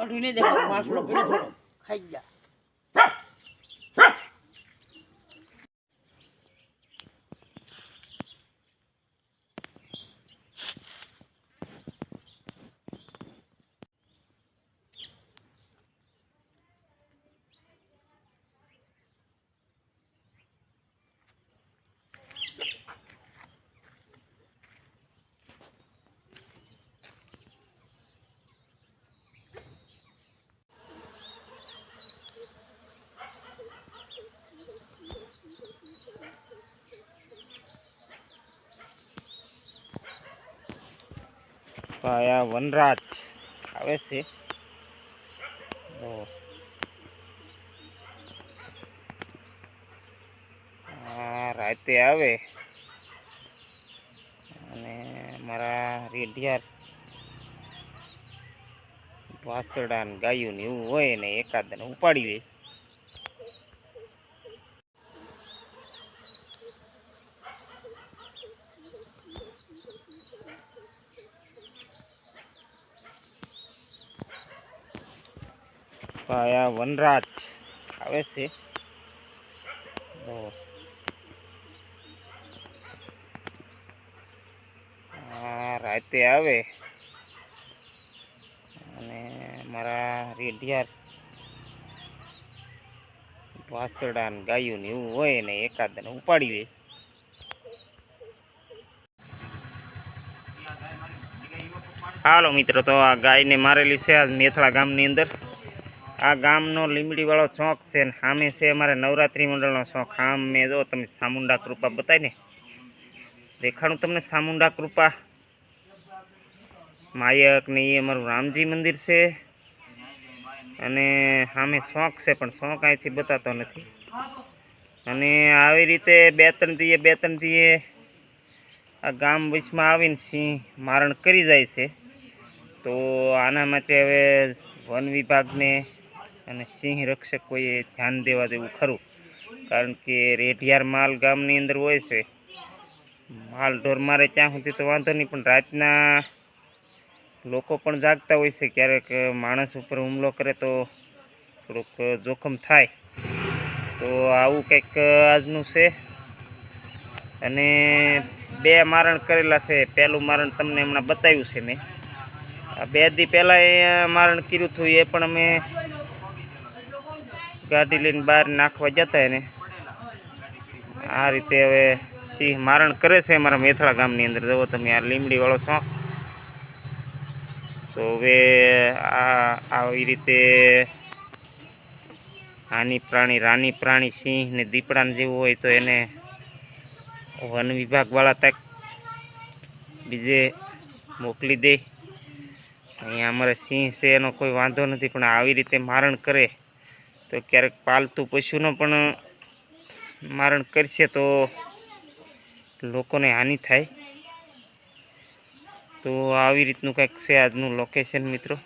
કાઢીને દેખો પીડો થોડો. ખાઈ ગયા. આ વનરાજ. આવે છે. રાતે આવે. અને મારા રેઢિયાર વાસડા ગાયું ને એવું હોય ને એકાદને ઉપાડી લે. આ વનરાજ. આવે છે. રાતે આવે. અને મારા રેઢિયાર વાસડા ને ગાયું ને એવું હોય ને એકાદ ને ઉપાડી દે. હાલો મિત્રો, તો આ ગાયને મારેલી છે આ મેથળા ગામની અંદર. આ ગામનો લીમડીવાળો ચોક છે ને સામે છે અમારે નવરાત્રિ મંડળનો ચોક આમ મેં જો તમે સામુંડા કૃપા બતાવી ને, દેખાડું તમને સામુંડા કૃપા. માયક ને એ અમારું રામજી મંદિર છે. અને સામે શોખ છે, પણ શોખ અહીંથી બતાતો નથી. અને આવી રીતે બે ત્રણ દીએ, બે ત્રણ દીએ આ ગામ વચમાં આવીને સિંહ મારણ કરી જાય છે. તો આના માટે હવે વન વિભાગને અને સિંહ કોઈએ ધ્યાન દેવા દેવું ખરું. કારણ કે રેઢિયાર માલ ગામની અંદર હોય છે. માલ ઢોર મારે ત્યાં સુધી તો વાંધો નહીં, પણ રાતના લોકો પણ જાગતા હોય છે. ક્યારેક માણસ ઉપર હુમલો કરે તો થોડુંક જોખમ થાય. તો આવું કંઈક આજનું છે. અને બે મારણ કરેલા છે. પહેલું મારણ તમને હમણાં બતાવ્યું છે મેં. બે દી પહેલાં એ મારણ કર્યું હતું, એ પણ અમે ગાડી લઈને બહાર નાખવા જતા એને. આ રીતે હવે સિંહ મારણ કરે છે અમારા મેથળા ગામની અંદર. જુઓ તમે, આ લીમડીવાળો શોખ. તો હવે આ, આવી રીતે આની પ્રાણી, રાની પ્રાણી સિંહ ને દીપડાને જેવું હોય તો એને વન વિભાગવાળા તક બીજે મોકલી દે. અહીંયા અમારે સિંહ છે, એનો કોઈ વાંધો નથી, પણ આવી રીતે મારણ કરે. તો ક્યારેક પાલતુ પશુનો પણ મારણ કરશે તો લોકોને હાનિ થાય. તો આવી રીતનું કંઈક છે આજનું લોકેશન મિત્રો?